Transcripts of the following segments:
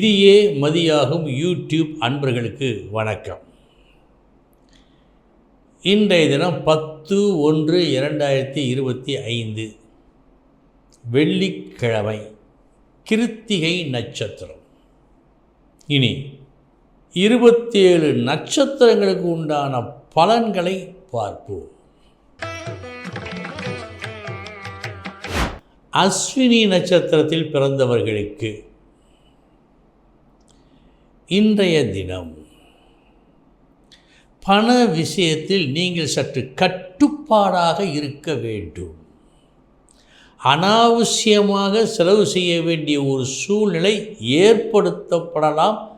விதியே மதியாகும் யூடியூப் அன்பர்களுக்கு வணக்கம். இன்றைய தினம் பத்து ஒன்று இரண்டாயிரத்தி இருபத்தி ஐந்து. வெள்ளிக்கிழமை கிருத்திகை நட்சத்திரம். இனி இருபத்தேழு நட்சத்திரங்களுக்கு உண்டான பலன்களை பார்ப்போம். அஸ்வினி நட்சத்திரத்தில் பிறந்தவர்களுக்கு இன்றைய தினம் பண விஷயத்தில் நீங்கள் சற்று கட்டுப்பாடாக இருக்க வேண்டும். அனாவசியமாக செலவு செய்ய வேண்டிய ஒரு சூழ்நிலை ஏற்படுத்தப்படலாம்.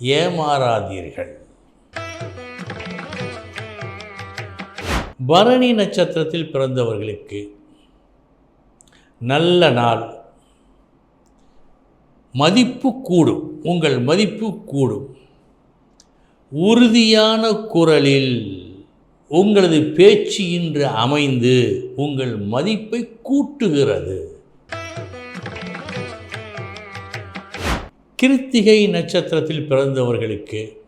ஏமாறாதீர்கள். பரணி நட்சத்திரத்தில் பிறந்தவர்களுக்கு நல்ல நாள். மதிப்பு கூடும். உங்கள் மதிப்பு கூடும். உறுதியான குரலில் உங்களது பேச்சு இன்று அமைந்து உங்கள் மதிப்பை கூட்டுகிறது. கிருத்திகை நட்சத்திரத்தில் பிறந்தவர்களுக்கு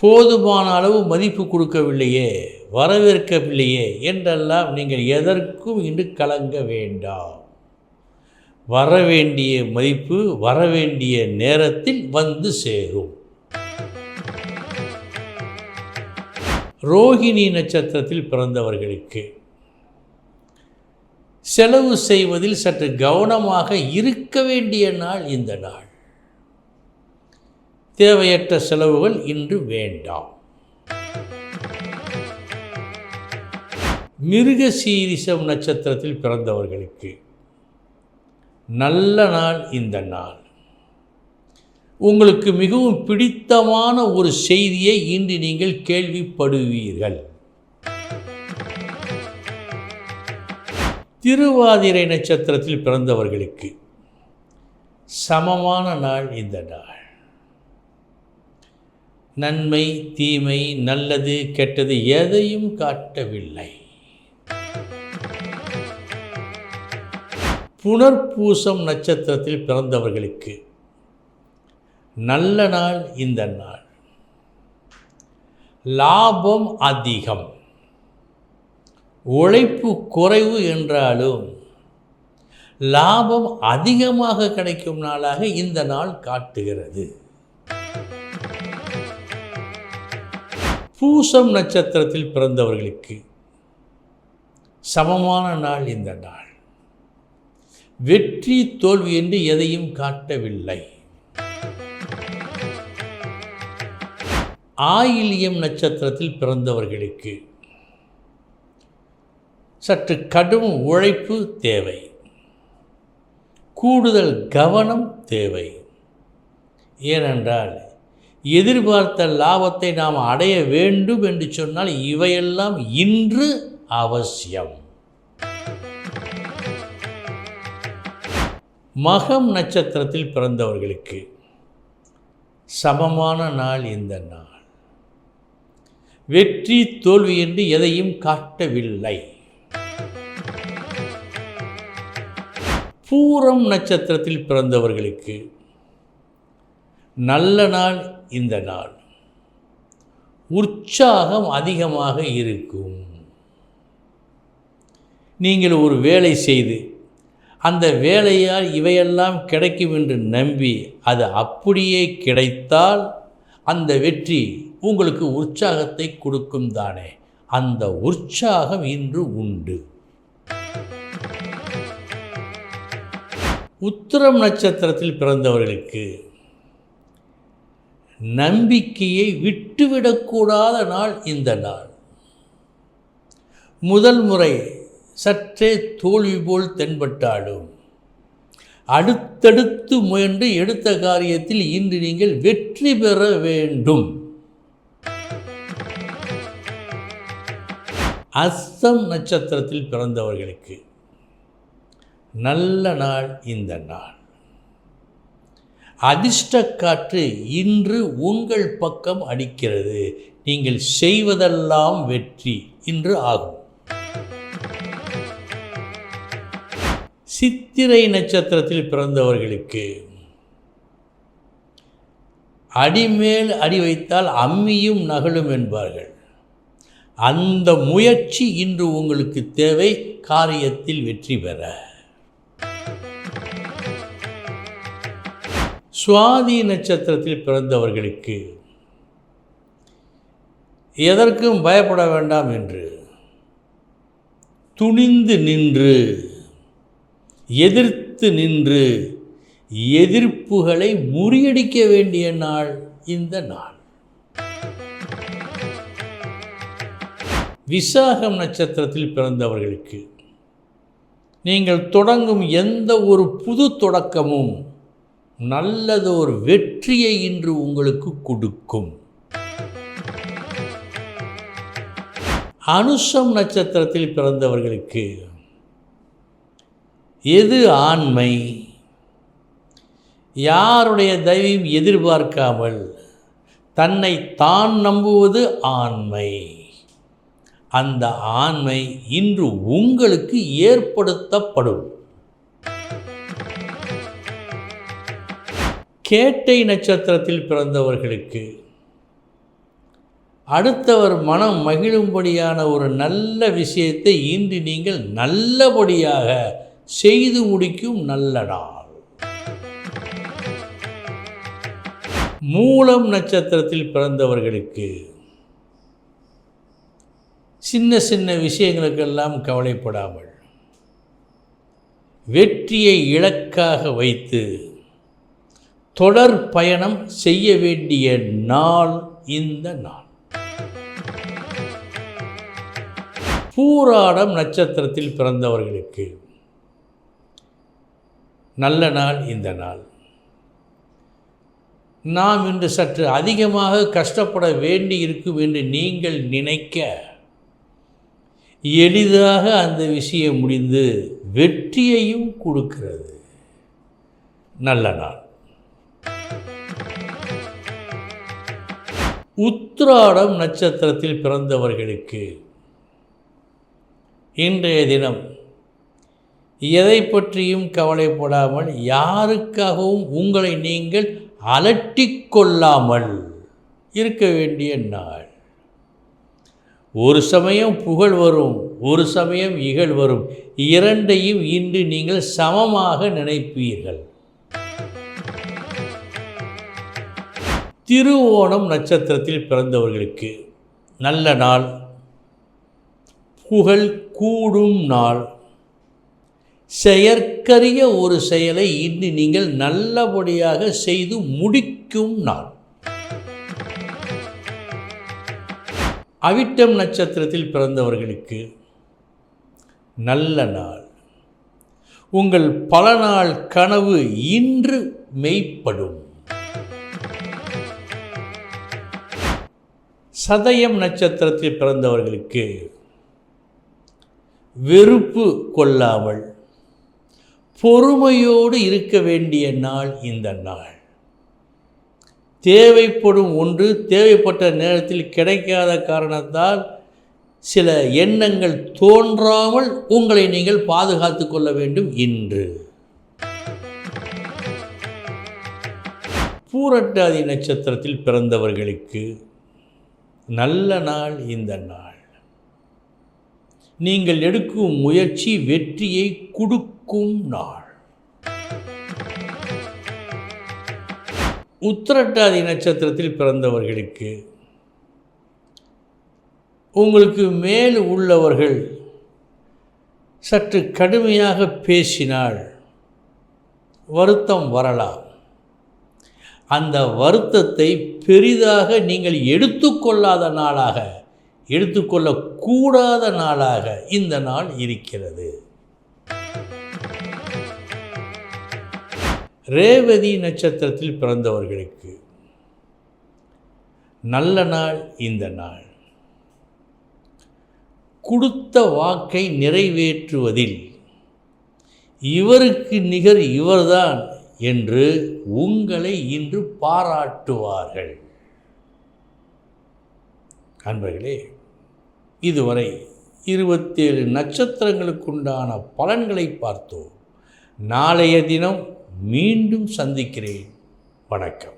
போதுமான அளவு மதிப்பு கொடுக்கவில்லையே வரவேற்கவில்லையே என்றெல்லாம் நீங்கள் எதற்கும் இன்று கலங்க வேண்டாம். வரவேண்டிய மதிப்பு வரவேண்டிய நேரத்தில் வந்து சேரும். ரோகிணி நட்சத்திரத்தில் பிறந்தவர்களுக்கு செலவு செய்வதில் சற்று கவனமாக இருக்க வேண்டிய நாள் இந்த நாள். தேவையற்ற செலவுகள் இன்று வேண்டாம். மிருக சீரிசம் நட்சத்திரத்தில் பிறந்தவர்களுக்கு நல்ல நாள் இந்த நாள். உங்களுக்கு மிகவும் பிடித்தமான ஒரு செய்தியை இன்று நீங்கள் கேள்விப்படுவீர்கள். திருவாதிரை நட்சத்திரத்தில் பிறந்தவர்களுக்கு சமமான நாள் இந்த நாள். நன்மை தீமை நல்லது கெட்டது எதையும் காட்டவில்லை. புனர்பூசம் நட்சத்திரத்தில் பிறந்தவர்களுக்கு நல்ல நாள் இந்த நாள். லாபம் அதிகம். உழைப்பு குறைவு என்றாலும் லாபம் அதிகமாக கிடைக்கும் நாளாக இந்த நாள் காட்டுகிறது. பூசம் நட்சத்திரத்தில் பிறந்தவர்களுக்கு சமமான நாள் இந்த நாள். வெற்றி தோல்வி என்று எதையும் காட்டவில்லை. ஆயிலியம் நட்சத்திரத்தில் பிறந்தவர்களுக்கு சற்று கடும் உழைப்பு தேவை. கூடுதல் கவனம் தேவை. ஏனென்றால் எதிர்பார்த்த லாபத்தை நாம் அடைய வேண்டும் என்று சொன்னால் இவையெல்லாம் இன்று அவசியம். மகம் நட்சத்திரத்தில் பிறந்தவர்களுக்கு சமமான நாள் இந்த நாள். வெற்றி தோல்வி என்று எதையும் காட்டவில்லை. பூரம் நட்சத்திரத்தில் பிறந்தவர்களுக்கு நல்ல நாள் இந்த நாள். உற்சாகம் அதிகமாக இருக்கும். நீங்கள் ஒரு வேலை செய்து அந்த வேலையால் இவையெல்லாம் கிடைக்கும் என்று நம்பி அது அப்படியே கிடைத்தால் அந்த வெற்றி உங்களுக்கு உற்சாகத்தை கொடுக்கும் தானே. அந்த உற்சாகம் இன்று உண்டு. உத்திரம் நட்சத்திரத்தில் பிறந்தவர்களுக்கு நம்பிக்கையை விட்டுவிடக்கூடாத நாள் இந்த நாள். முதல் முறை சற்றே தோல்வி போல் தென்பட்டாலும். அடுத்தடுத்து முயன்று எடுத்த காரியத்தில் இன்று நீங்கள் வெற்றி பெற வேண்டும். அஸ்தம் நட்சத்திரத்தில் பிறந்தவர்களுக்கு நல்ல நாள் இந்த நாள். அதிர்ஷ்ட காற்று இன்று உங்கள் பக்கம் அடிக்கிறது. நீங்கள் செய்வதெல்லாம் வெற்றி இன்று ஆகும். சித்திரை நட்சத்திரத்தில் பிறந்தவர்களுக்கு. அடிமேல் அடி வைத்தால் அம்மியும் நகலும் என்பார்கள். அந்த முயற்சி இன்று உங்களுக்கு தேவை காரியத்தில் வெற்றி பெற. சுவாதி நட்சத்திரத்தில் பிறந்தவர்களுக்கு எதற்கும் பயப்பட வேண்டாம் என்று துணிந்து நின்று எதிர்த்து நின்று எதிர்ப்புகளை முறியடிக்க வேண்டிய நாள் இந்த நாள். விசாகம் நட்சத்திரத்தில் பிறந்தவர்களுக்கு நீங்கள் தொடங்கும் எந்த ஒரு புது தொடக்கமும் நல்லதொரு வெற்றியை இன்று உங்களுக்கு கொடுக்கும். அனுஷம் நட்சத்திரத்தில் பிறந்தவர்களுக்கு எது ஆண்மை? யாருடைய தெய்வம் எதிர்பார்க்காமல் தன்னை தான் நம்புவது ஆண்மை. அந்த ஆண்மை இன்று உங்களுக்கு ஏற்படுத்தப்படும். கேட்டை நட்சத்திரத்தில் பிறந்தவர்களுக்கு அடுத்தவர் மனம் மகிழும்படியான ஒரு நல்ல விஷயத்தை இன்று நீங்கள் நல்லபடியாக செய்து முடிக்கும் நல்ல நாள். மூலம் நட்சத்திரத்தில் பிறந்தவர்களுக்கு சின்ன சின்ன விஷயங்களுக்கெல்லாம் கவலைப்படாமல் வெற்றியை இலக்காக வைத்து தொடர் பயணம் செய்ய வேண்டிய நாள் இந்த நாள். பூராடம் நட்சத்திரத்தில் பிறந்தவர்களுக்கு. நல்ல நாள் இந்த நாள். நாம் இன்று சற்று அதிகமாக கஷ்டப்பட வேண்டி இருக்கும் என்று நீங்கள் நினைக்க எளிதாக அந்த விஷயம் முடிந்து வெற்றியையும் கொடுக்கிறது. நல்ல நாள். உத்ராடம் நட்சத்திரத்தில் பிறந்தவர்களுக்கு இன்றைய தினம் எதை பற்றியும் கவலைப்படாமல் யாருக்காகவும் உங்களை நீங்கள் அலட்டி கொள்ளாமல் இருக்க வேண்டிய நாள். ஒரு சமயம் புகழ் வரும் ஒரு சமயம் இகழ் வரும். இரண்டையும் இன்று நீங்கள் சமமாக நினைப்பீர்கள். திருவோணம் நட்சத்திரத்தில் பிறந்தவர்களுக்கு நல்ல நாள். புகழ் கூடும் நாள். செயற்கரிய ஒரு செயலை இன்று நீங்கள் நல்லபடியாக செய்து முடிக்கும் நாள். அவிட்டம் நட்சத்திரத்தில் பிறந்தவர்களுக்கு நல்ல நாள். உங்கள் பல நாள் கனவு இன்று மெய்ப்படும். சதயம் நட்சத்திரத்தில் பிறந்தவர்களுக்கு வெறுப்பு கொள்ளாமல் பொறுமையோடு இருக்க வேண்டிய நாள் இந்த நாள். தேவைப்படும் ஒன்று தேவைப்பட்ட நேரத்தில் கிடைக்காத காரணத்தால் சில எண்ணங்கள் தோன்றாமல் உங்களை நீங்கள் பாதுகாத்து கொள்ள வேண்டும் இன்று. பூரட்டாதி நட்சத்திரத்தில் பிறந்தவர்களுக்கு நல்ல நாள் இந்த நாள். நீங்கள் எடுக்கும் முயற்சி வெற்றியை கொடுக்கும் நாள். உத்திரட்டாதி நட்சத்திரத்தில் பிறந்தவர்களுக்கு உங்களுக்கு மேல் உள்ளவர்கள் சற்று கடுமையாக பேசினால் வருத்தம் வரலாம். அந்த வருத்தத்தை பெரிதாக நீங்கள் எடுத்துக்கொள்ளாத நாளாக எடுத்துக்கொள்ளக்கூடாத நாளாக இந்த நாள் இருக்கிறது. ரேவதி நட்சத்திரத்தில் பிறந்தவர்களுக்கு நல்ல நாள் இந்த நாள். கொடுத்த வாக்கை நிறைவேற்றுவதில் இவருக்கு நிகர் இவர்தான் என்று உங்களை இன்று பாராட்டுவார்கள். அன்பர்களே இதுவரை இருபத்தேழு நட்சத்திரங்களுக்குண்டான பலன்களை பார்த்தோம். நாளைய தினம் மீண்டும் சந்திக்கிறேன். வணக்கம்.